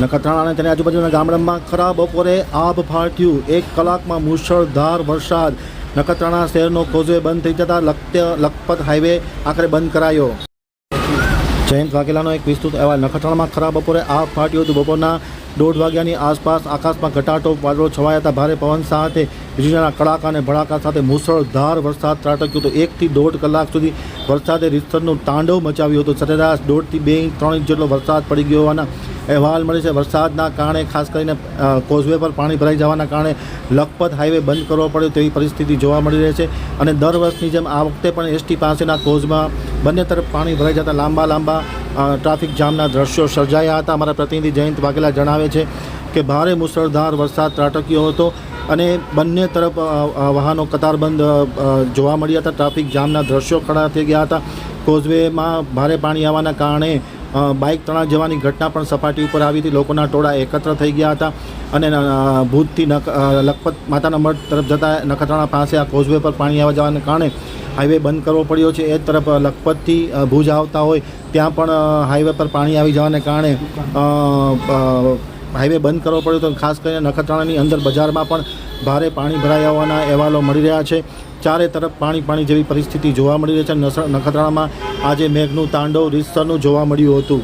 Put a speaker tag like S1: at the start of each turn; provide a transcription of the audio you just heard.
S1: નખત્રાણા અને તેની આજુબાજુના ગામડામાં ખરા બપોરે આભ ફાટ્યું. એક કલાકમાં મુશળધાર વરસાદ. નખત્રાણા શહેરનો કોઝવે બંધ થઈ જતા લખતે લખપત હાઈવે આખરે બંધ કરાયો. જયંત વાઘેલાનો એક વિસ્તૃત અહેવાલ. નખત્રાણામાં ખરા બપોરે આભ ફાટ્યું હતું. બપોરના દોઢ વાગ્યાની આસપાસ આકાશમાં ઘટાટો વાદળો છવાયા હતા ભારે પવન સાથે વીજળીના કડાકા અને ભડાકા સાથે મુસળધાર વરસાદ ત્રાટક્યો હતો. એકથી દોઢ કલાક સુધી વરસાદે રીતસરનું તાંડવ મચાવ્યું હતું. સરેરાશ દોઢથી બે ઇંચ, ત્રણ ઇંચ જેટલો વરસાદ પડી ગયો હોવાના અહેવાલ મળે છે. વરસાદના કારણે, ખાસ કરીને કોઝવે પર પાણી ભરાઈ જવાના કારણે લખપત હાઈવે બંધ કરવો પડ્યો તેવી પરિસ્થિતિ જોવા મળી રહી છે. અને દર વર્ષની જેમ આ વખતે પણ એસટી પાસેના કોઝમાં બંને તરફ પાણી ભરાઈ જતા લાંબા લાંબા ટ્રાફિક જામના દ્રશ્યો સર્જાયા હતા. અમારા પ્રતિનિધિ જયંત વાઘેલા જણાવે છે કે ભારે મુસળધાર વરસાદ ત્રાટક્યો હતો અને બંને તરફ વાહનો કતારબંધ જોવા મળ્યા હતા. ટ્રાફિક જામના દ્રશ્યો ખડા થઈ ગયા હતા. કોઝવેમાં ભારે પાણી આવવાના કારણે બાઇક તણાવ જવાની ઘટના પણ સપાટી ઉપર આવી હતી. લોકોના ટોળા એકત્ર થઈ ગયા હતા અને ભૂજથી લખપત માતાના મઠ તરફ જતા નખત્રાણા પાસે આ કોઝવે પર પાણી આવવા જવાને કારણે હાઈવે બંધ કરવો પડ્યો છે. એ તરફ લખપતથી ભુજ આવતા હોય ત્યાં પણ હાઈવે પર પાણી આવી જવાને કારણે હાઈવે બંધ કરવો પડ્યો તો ખાસ કરીને નખત્રાણાની અંદર બજારમાં પણ ભારે પાણી ભરાઈ આવવાના અહેવાલો મળી રહ્યા છે. ચારે તરફ પાણી પાણી જેવી પરિસ્થિતિ જોવા મળી રહી છે. નખત્રાણામાં આજે મેઘનું તાંડવ રીતસરનું જોવા મળ્યું હતું.